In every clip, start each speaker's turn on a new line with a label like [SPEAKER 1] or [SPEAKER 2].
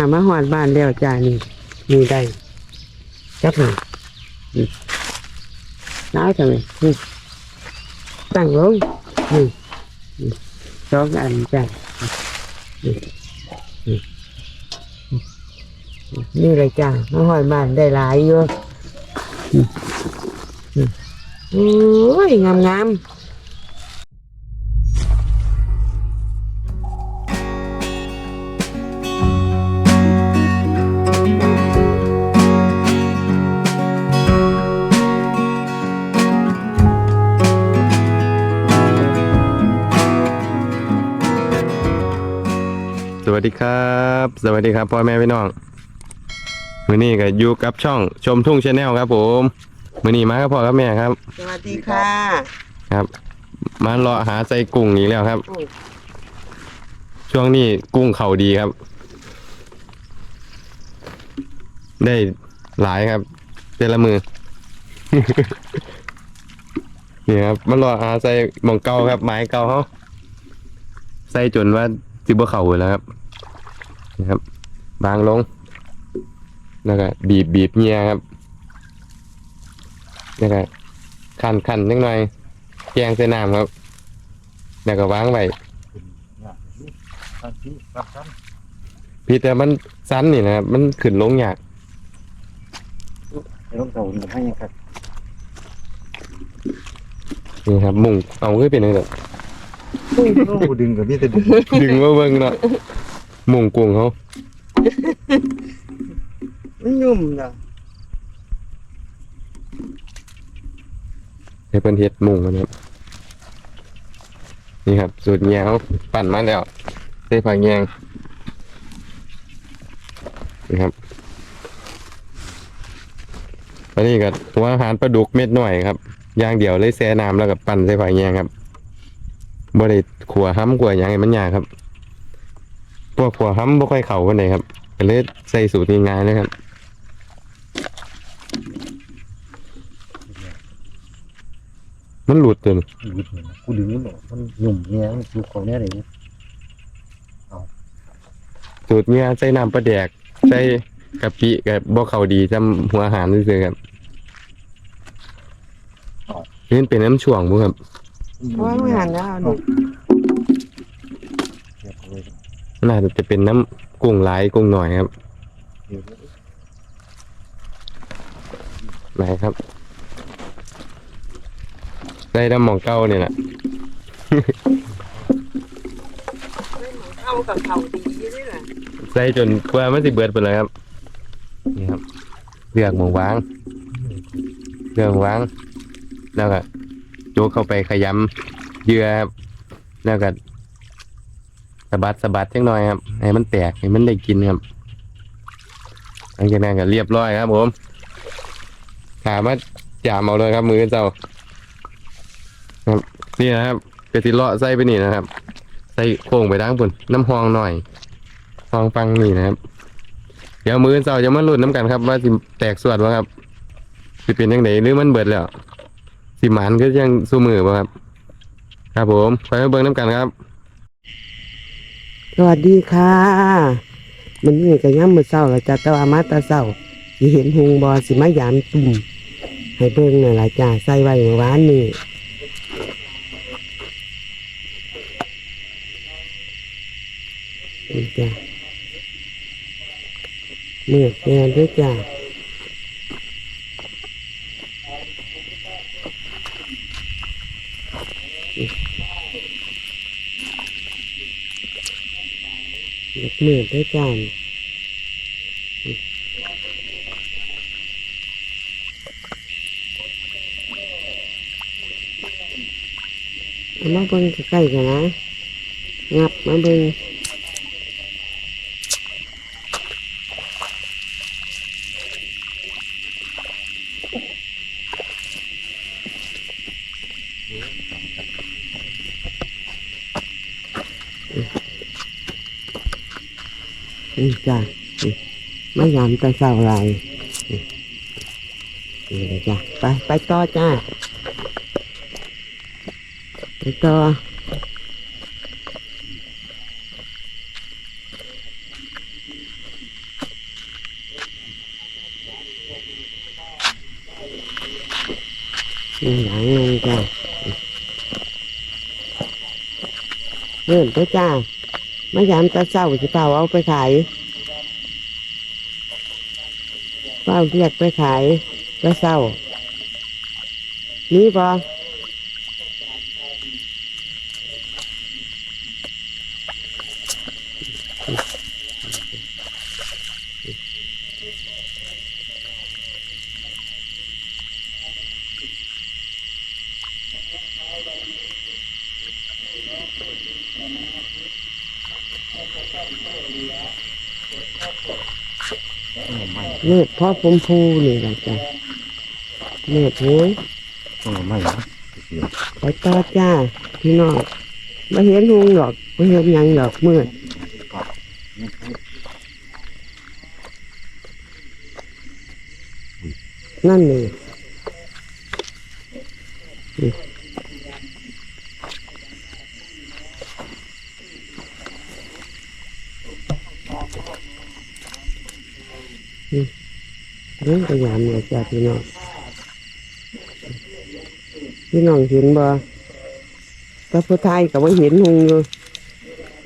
[SPEAKER 1] มาหอดบ้านแล้วจ้านี่นี่ได้จับหน่อยน้าวทำไมตั้งลงนี่นี่สองอันจ้านี่เลยจ้ามาหอดบ้านได้หลายอยู่โอ้ยงามๆ
[SPEAKER 2] ดีครับ สวัสดีครับพ่อแม่พี่น้องมือนี้ก็อยู่กับช่องชมทุ่งชาแนลครับ ผมมือนี้มากับพ่อกับแม่ครับ
[SPEAKER 1] สวัสดีค่ะ
[SPEAKER 2] ครับ มาเลาะหาใจกุ้งอีกแล้วครับ
[SPEAKER 1] โอ้ย
[SPEAKER 2] ช่วงนี้กุ้งเขาดีครับ ได้หลายครับเจละมือนี่ครับมารอหาใส่หมองเก่าครับไม้เก่าเขาใส่จนว่าจิบเข่าอยู่แล้วครับ นี่ครับ บางลง แล้วก็บีบบีบเงียครับ แล้วก็ขันขันนิดหน่อยแกงใส่น้ำครับ แล้วก็วางไว้
[SPEAKER 3] ทันทีรับทัน
[SPEAKER 2] พี่แต่มันสั้นนี่นะครับ มันขึ้นลงยาก
[SPEAKER 3] ไอ้ลูกเต่าหนึ่งให้ยังครับ
[SPEAKER 2] นี่ครับ มุงเอาขึ้นเป็นยังไง
[SPEAKER 3] โอ้ดึงกับมีแต่ดึง
[SPEAKER 2] ดึงมาเบิ่งเนาะ มุงกุ้งเขา
[SPEAKER 1] มันยุ่มเนาะ
[SPEAKER 2] ให้เพิ่นเฮ็ดมุงกันครับ นี่ครับ สูตรแยงเขาปั่นมาแล้วใส่ผักแยงนี่ครับอันนี้ก็หัวอาหารปลาดุกเม็ดหน่อยครับอย่างเดียวเลยแช่น้ำแล้วก็ปั่นใส่ผักแยงครับบ่ได้ขัวห้ำขัวหยังให้มันยากครับ พวกขัวห้ำบ่ค่อยเข้ากันเลยครับก็เลยใส่สูตรง่ายๆเลยครับมันหลุดจน
[SPEAKER 3] ดึงกูดึงมันหรอมันหยุ่มเงี้ยมันอยู่ของเนี้ยเลย
[SPEAKER 2] สูตรเนี้ยใส่น้ำปลาแดกใส่กะปิกับบ่เข้าดีจำหัวอาหารซื่อๆครับนี่เป็นน้ำช่วงบ่ครับ
[SPEAKER 1] เพราะว่าไม่หันแล้วเอาดู
[SPEAKER 3] เก็บเลย
[SPEAKER 2] มั นอาจจะเป็นน้ำกุ้งหลายกุ้งหน่อยครับ
[SPEAKER 3] เดี๋ยว
[SPEAKER 2] ไหนครับใส่น้ำหมองเก้าเนี่ยแหละ
[SPEAKER 1] เข้ากับเขาดีนี่แหละ
[SPEAKER 2] ใส่จนกว่ามันสิเบิดไปเลยครับ นี่ครับเลือกหมองวางเลือกหม้องวาง แล้วก็โจกเข้าไปขยำเหยื่อครับแล้วก็ สะบัดสะบัดจังหน่อยครับให้มันแตกให้มันได้กินครับหลังจากนั้นก็เรียบร้อยครับผมถามว่าจามเอาเลยครับมือเจ้าครับนี่นะครับกระติเลาะใส่ไปนี่นะครับใส่โค้งไปด้านบนน้ำหองหน่อยหองฟังนี่นะครับ เดี๋ยวมือเจ้าจะมาลุ้นน้ำกันครับ ว่าสิแตกส่วดวะครับสิเป็นยังไงหรือมันเบิดแล้วสิหมานก็ยังสู้มือบ่ครับ ครับผมไปมาเบิ่งน้ำกันครับ
[SPEAKER 1] สวัสดีค่ะมันนี่ก็ย่ำมือเศร้าแล้วจ้าแต่ว่ามาตาเศร้าสิเห็นหงบอสิมายามตุ่มให้เบิ่งน่ะล่ะจ้าใส่ไว้เมื่อวานนี่ดีจ้าเมื่อแกด้วยจ้าเล็ก มือด้วยจ้าเอามาเบิ่งใกล้ๆกันนะ งับมาเบิ่ง อืมจ้ะไม่ยามแต่เศร้าไรนี่เลจ้ะไปไปต่อจ้าไปต่อหลังนึงจ้าเริ่มไปจ้า มายามตาเศร้าสิเปล่าเอาไปขายเปล่าเรียกไปขายตาเศร้านี่บอ
[SPEAKER 3] ต้นไม้
[SPEAKER 1] เลือด พ่อผมพูนี่แหละจ้ะเลือดโว้ย
[SPEAKER 3] ต้นไม้นะ
[SPEAKER 1] ไปต่อจ้า พี่น้องไม่เห็นหงหรอกไม่เห็นยังหรอกมืดนั่นนี่นนี่เรื่อง พยายามเลยจ้าพี่น้องพี่น้องเห็นบ่ถ้าผู้ไทยก็ว่าเห็นหงอยู่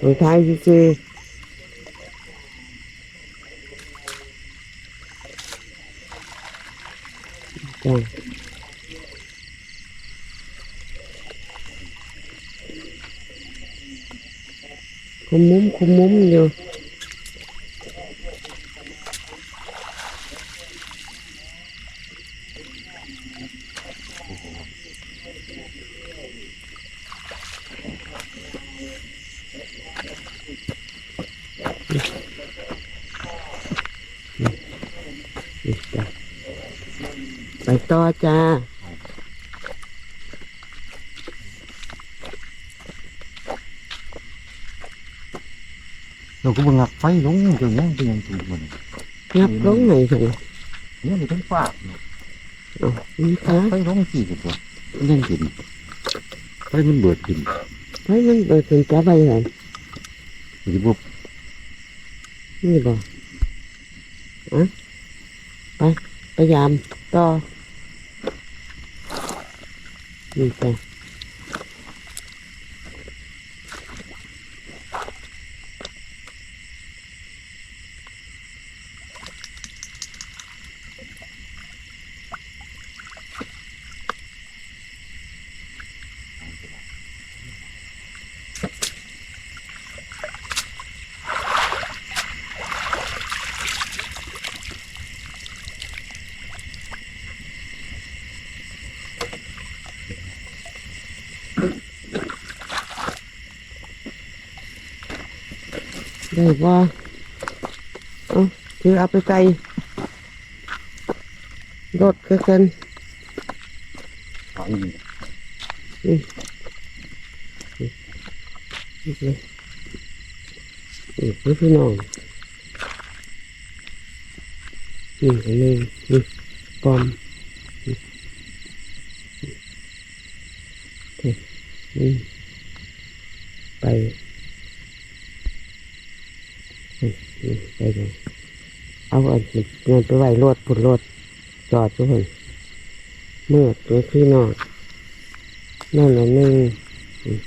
[SPEAKER 1] ผู้ไทยซื่อๆจ้าคุมมุมคุมมุมอยู่ ต่อจ้า
[SPEAKER 3] เราก็บังคับไฟลงจนยังเป็นยังถูกมัน
[SPEAKER 1] งับลงไหนสิ
[SPEAKER 3] เนี่ยมันต้องฟาด
[SPEAKER 1] เอ๋อนี่คะ
[SPEAKER 3] ไฟลงกี่ตัวยังกินไฟมันเบิดกิน
[SPEAKER 1] ไฟมันเปิดถึงจะไปไหน
[SPEAKER 3] หรือว่า
[SPEAKER 1] นี่บ่อะไปพยายามต่อ นี่จ้ะได้ บ่เอาคือเอาไปใส่รถก็กัน
[SPEAKER 3] ไฟ
[SPEAKER 1] อีกเลยอีกเลยพี่น้องนี่อันหนึงนี่ปอมนี่นี่ไปนี่นี่ ไปเลยเอาอันเงินไปไหวรถพุ่นรถจอดทุกคนเมื่อตัวพี่นอนนั่นอันหนึง อืม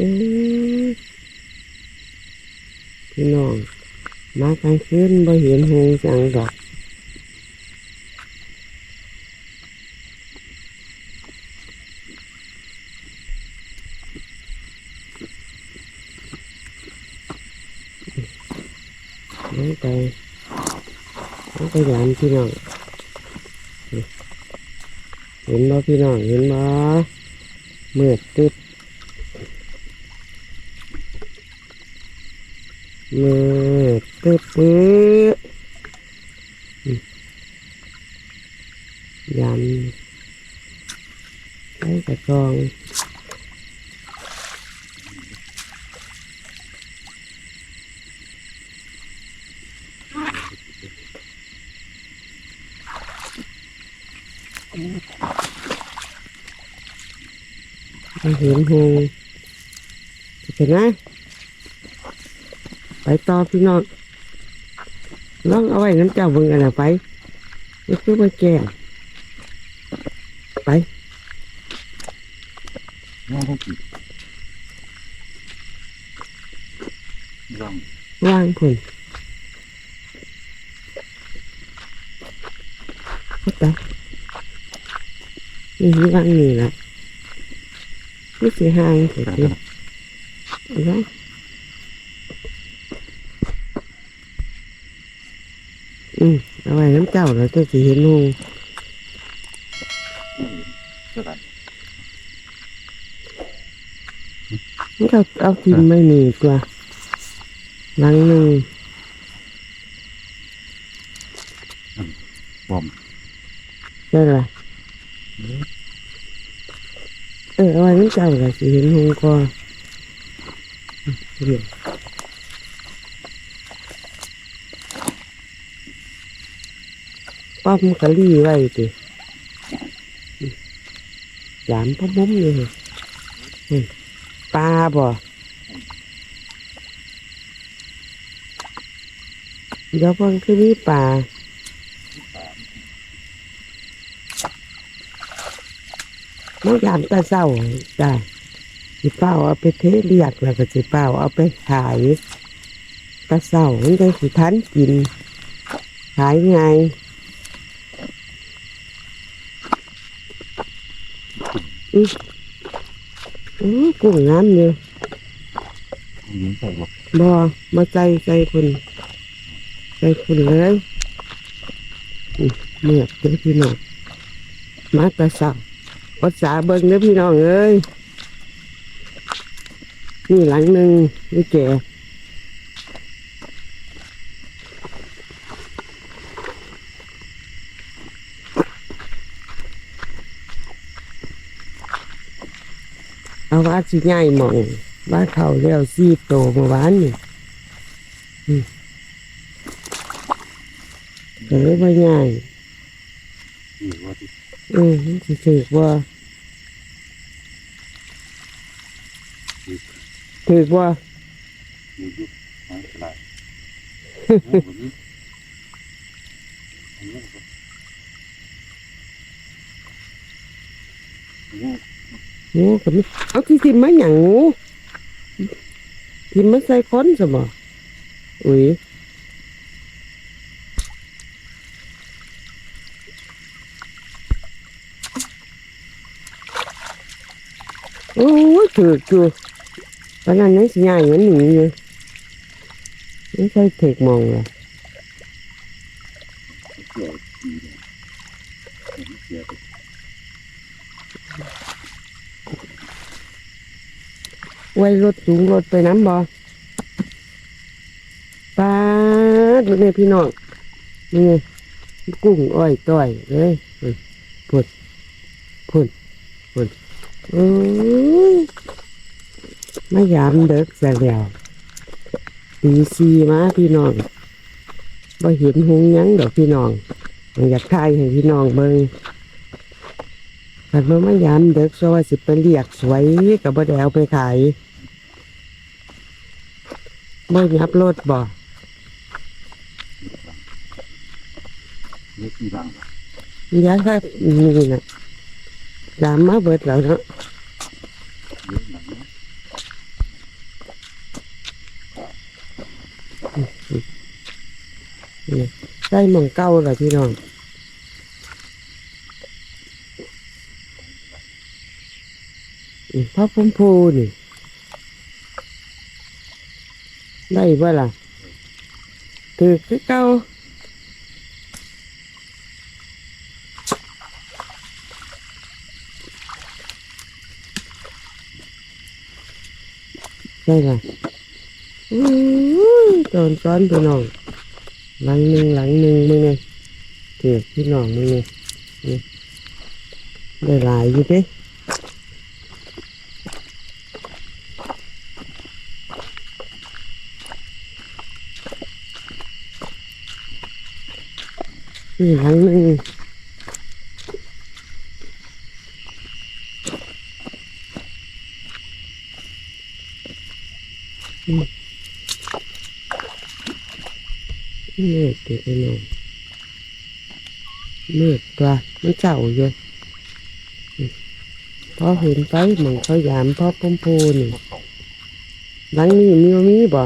[SPEAKER 1] พี่น้อง มากลางคืนบ่เห็นหงจังดอกน้องไปน้องไปหลานพี่น้องเห็นบ่พี่น้องเห็นบ่เมืดตึ๊บมือ ปื๊ดปื๊ดยำใส่กระซองไม่เห็นหูเห็นไหมไปต่อพี่น้อง ลองเอาไว้น้ำเจ้าเบิ่งกันนะไปนี่คือมาแก่ไป
[SPEAKER 3] น้องต้องกินร่าง
[SPEAKER 1] ว่างคนเข้าไปนี่ว่างนี่แหละนี่สีหายเสร็จ
[SPEAKER 3] แต่
[SPEAKER 1] เลยเอาไว้ อืมเอาไว้น้ำเจ้าแล้วจะสีเห็นหู
[SPEAKER 3] ก็ได้
[SPEAKER 1] นี่เราเอาทิมไม่มีตัวหลังหนึ่ง
[SPEAKER 3] บอม
[SPEAKER 1] ได้ละเออเอาไว้น้ำเจ้าแล้วสีเห็นหูก็เดี๋ยว ป้อมกะลี่ไว้ติยามพ่อมุ้มเลยปลาบ่เดี๋ยวเพิ่งคือมีปลาเมื่อยามตาเศร้าจ้ะสิเป้าเอาไปเทเรียกแล้วก็สิเป้าเอาไปขายตาเศร้ามันได้สิทันกินขายไงาย อืออื้อกุ้งน้ำอยู่
[SPEAKER 3] ยิงใส่บอก
[SPEAKER 1] บอมาใจใจคุณใจคุณเลยอืมเมือกเด้อพี่น้องมาแตะสับอดสาเบิ่งเด้อพี่น้องเอ้ยนี่หลังหนึ่งนี่แก่ เอาว่าสิง่ายหมองว่าเขาเรียวซีโตเมื่อวานนี่อืมก็เลยว่าง่าย
[SPEAKER 3] อยู่ว่าที่
[SPEAKER 1] อืมมันสิถือว่าถือว่า
[SPEAKER 3] อยู่ยุคไม่
[SPEAKER 1] งูกับมีเอาที่ทิมมาอย่งงูทิมมาใส่ค้อนสมออุ้ยโอ้ยถืออยู่ตอนนั้นนี่สิง่ายเหมือนหนีอยู่ไม่ใช่เทกมองเลย
[SPEAKER 3] เกี่ยวดีเลยเกี่ยว
[SPEAKER 1] ไว้รถสูงรถไปน้ำบ่ปาดนี่พี่น้องนี่กุ้งอ้อยต้อยเลยพุ่นพุ่นพุ่นโอ้ยมายามเด็กแสแล้วตีซีมาพี่น้องบ่เห็นหงยังดอกพี่น้องอยากทายให้พี่น้องเบิ่งแต่เมื่อมายามเด็กซะว่าสิไปเรียกสวยกับบ่ได้เอาไปขาย บ่ยับรถบ่
[SPEAKER 3] เล็กที่บาง
[SPEAKER 1] ยาแค่นี่นะดามมาเบิดแล้วเนาะ
[SPEAKER 3] เล็กหนักนะ
[SPEAKER 1] ใส่หมองเก้าแล้วพี่น้องอืมพ่อพุ่มพูนี่ ได้บ่ล่ะถือคือเก้าได้ล่ะอุ้ยตอนซ้อนพี่น้องหลังหนึ่งหลังหนึ่งมึงไงเถือกพี่น้องมึงไงนี่ได้หลายอยู่เด้ นี่หลังหนึ่งเมื่อเด็กไปนอนเมื่อตัวมันเจ้าอยู่พอเห็นไปเหมือนเขายามพอพุ่มพูนี่หลังนี้มีมีบ่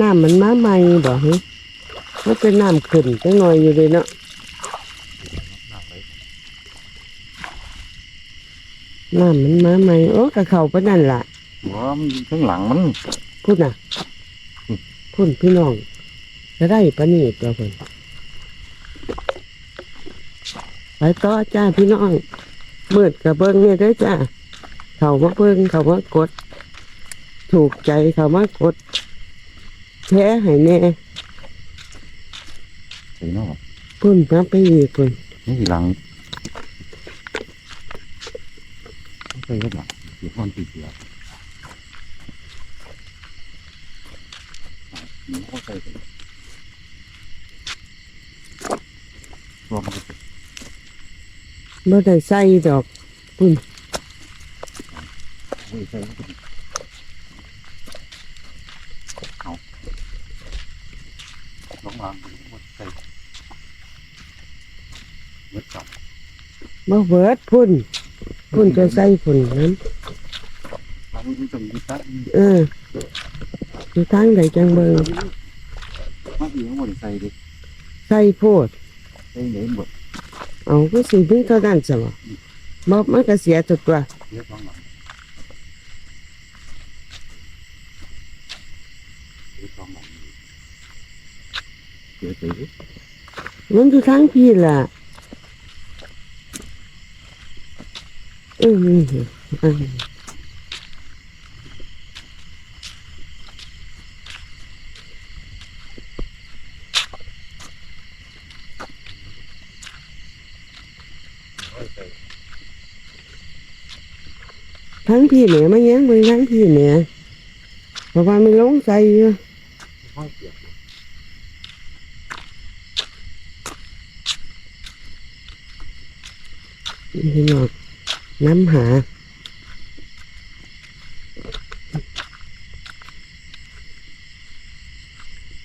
[SPEAKER 1] น้ำมันมาใหม่บ่ฮะมันเป็นน้ำขึ้นจังหน่อยอยู่เลยเนาะน้ำมันมาใหม่โอ้กะเข้าไปนั่นล่ะ
[SPEAKER 3] หัวมันอยู่ข้างหลังมัน
[SPEAKER 1] พูดน่ะพูดพี่น้องจะได้ปะนี่ตัวเพิ่นไปต่อจ้าพี่น้องมืดกับเบิ้งเนี่ยเด้อจ้าเขามาเบิ้งเขามากด ถูกใจเขามากด แท้ให้แน่
[SPEAKER 3] ใส่เนาะ
[SPEAKER 1] พุ่นมาไปอีกพุ่น
[SPEAKER 3] นี่หลังใส่ข้างหลังเสียคนติดเสียหนูก็ใส่ไปตัวมัน
[SPEAKER 1] เมื่อได้ใส่ดอก
[SPEAKER 3] ไม่ใส่เอาลองวางหมดใส่ เม็ดกับ
[SPEAKER 1] มาเวิร์ดพุ่น พุ่นจะใส่พุ่นนั้น
[SPEAKER 3] มันมีตรงนี้ตั้ง
[SPEAKER 1] เอออยู่ทางใดจังเบิง
[SPEAKER 3] มันอยู่ข้างบนใส่ดิ
[SPEAKER 1] ใส่โพด
[SPEAKER 3] ใส่เหนหมด
[SPEAKER 1] เอาก็สิมีเท่านั้นสมบ่มันก็เสียตัวตัว
[SPEAKER 3] เรียบร้อยหลังเรียบร้อยหลังเสียใจดิ
[SPEAKER 1] มันอยู่ทางพี่ล่ะ เออนี่เออทั้งพี่เนี่ยมาแย้งเบิ่งทั้งพี่เนี่ยเพราะว่ามั นลงใจอยู่
[SPEAKER 3] ห้องเสียบ
[SPEAKER 1] พี่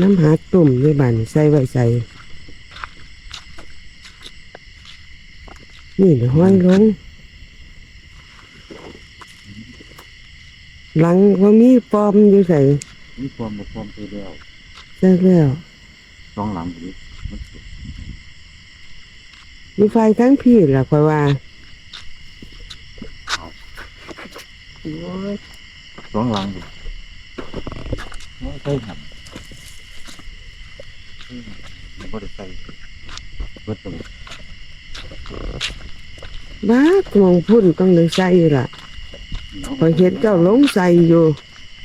[SPEAKER 1] น้องน้ำหา น้ำหาตุ่มในบ้านใส่ไว้ใส่ นี่เดี๋ยวห้อยลง หลังว่ามีปอมอยู่ใส่
[SPEAKER 3] นี่ความมาความไปแล้ว
[SPEAKER 1] ใส่แล้ว
[SPEAKER 3] สองหลังดิมันเสีย
[SPEAKER 1] มีไฟทั้งพี่ล่ะค่อยว่า
[SPEAKER 3] สองหลังดิไม่ใช่หันมันก็ได้ใส่เบิดตรง
[SPEAKER 1] บ้ากมองพุ่นต้องเลยใส่ล่ะพอยเห็นเจ้าลงใส่อยู่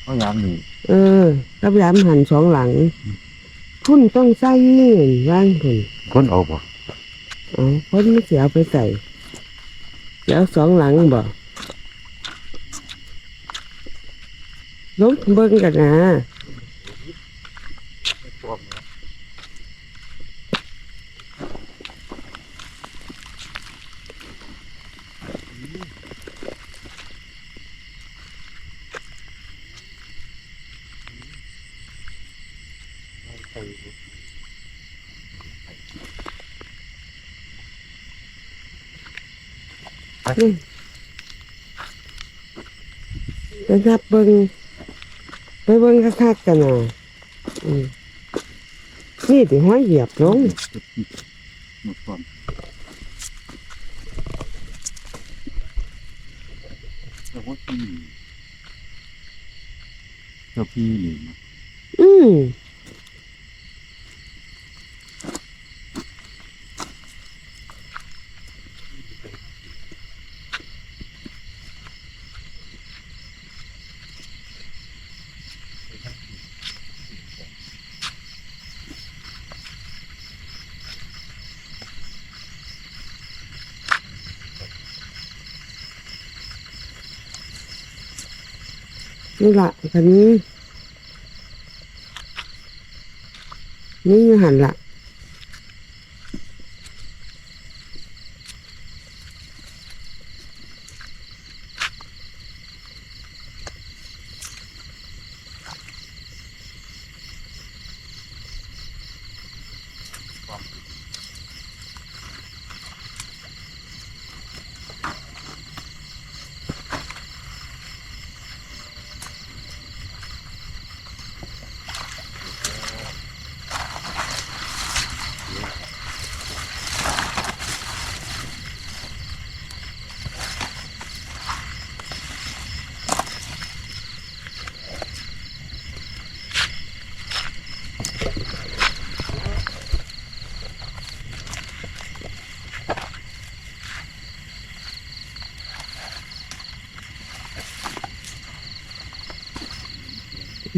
[SPEAKER 3] เขายามนี่
[SPEAKER 1] เออกับยามหันสองหลัง พุ่นต้องใส่ว่างพุ่น
[SPEAKER 3] คนเอาบ่
[SPEAKER 1] อ๋อคนไม่เสียเอาไปใส่เดี๋ยวสองหลังบ่ ลงเบิ่งกันนะไปนับเบิ่ง ไปเบิ่งคักๆกันนะอืมนี่ติห้อยเหยียบลง
[SPEAKER 3] หมดความเจ้าพ่อพี่เจ้าพี่นี่นะ
[SPEAKER 1] อืม นี่ละคันนี้ นี่หันละ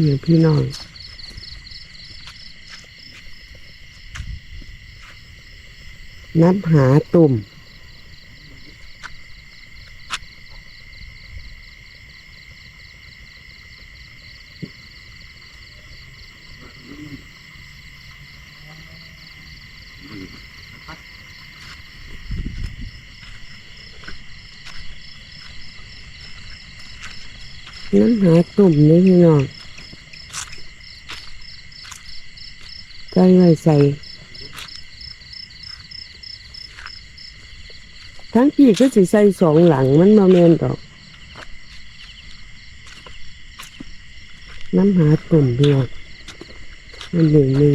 [SPEAKER 1] นี่พี่น้องนับหาตุ่ม น้ำหาตุ่มนี่พี่น้อง ใจไว้ใส่ทั้งพี่ก็สิใส่สองหลังมันมาแมนดอก น้ำหาตุ่มเดียวมันหนึ่งหนึ่ง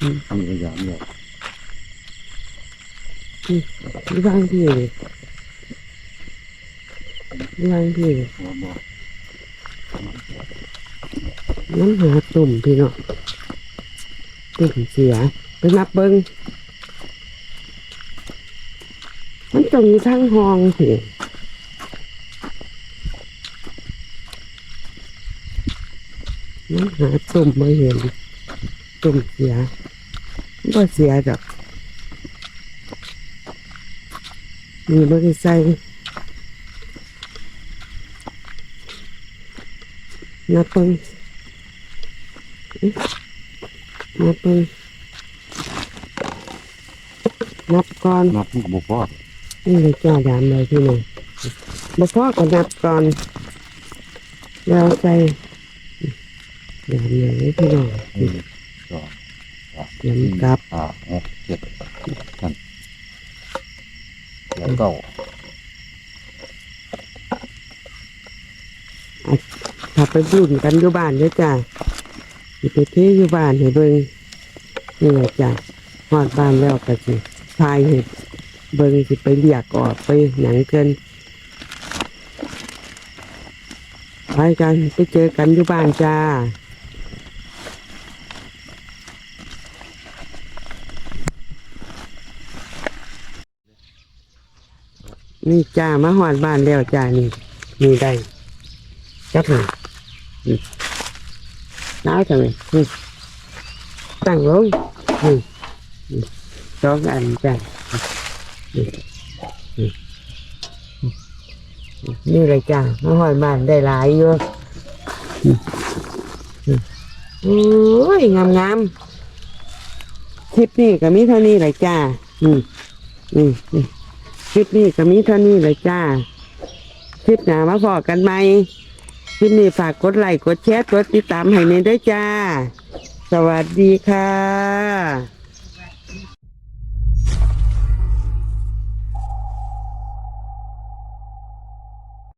[SPEAKER 3] มีพยายามเนี่ย
[SPEAKER 1] ที่บ้านพี่เลยที่บ้านพี่เลย
[SPEAKER 3] บ่บ่
[SPEAKER 1] น้ำหาตุ่มพี่น้อ งตุ่มเสียไปนับเบิ้งมันต้องมีทั้งห้องสิน้ำหาตุ่มมาเห็นตุ่มเสียบ่เสียดอกมีบริใส่นับเบิ้ง นับเบิ่งนับก่อน
[SPEAKER 3] นับมันก็บ่พอ
[SPEAKER 1] นี่เลยจ้ายามเลยพี่น้องบ่พอก็นับก่อนแล้วใส่ยามเลยพี่น้อง
[SPEAKER 3] หนึ่งสองสาม
[SPEAKER 1] ยามกลับ
[SPEAKER 3] ห้าหกเจ็ดนั่นแล้วเก้า
[SPEAKER 1] ถ้าไปบุญกันอยู่บ้านเด้อจ้าสิไปเทอยู่บ้านให้เบิ่ง นี่แหละจ้าฮอดบ้านแล้วก็สิพายให้เบิ่งสิไปเรียกออกไปหยังเกินไปกันไปเจอกันอยู่บ้านจ้านี่จ้ามาหอดบ้านแล้วจ้านี่นี่ได้จับหน่อยน้าวจังเลยนี่ ตั้งลงนี่นี่สองอันจ้านี่นี่นี่เลยจ้ามาหอดบ้านได้หลายอยู่อืมอืมโอ้ยงามงามๆคลิปนี้ก็มีเท่านี้เลยจ้าอืมอืมอืมคลิปนี้ก็มีเท่านี้เลยจ้า คลิปหน้ามาพอกันไหมคลิปนี้ฝากกดไลค์กดแชร์กดติดตามให้ในด้วยจ้า สวัสดีค่ะ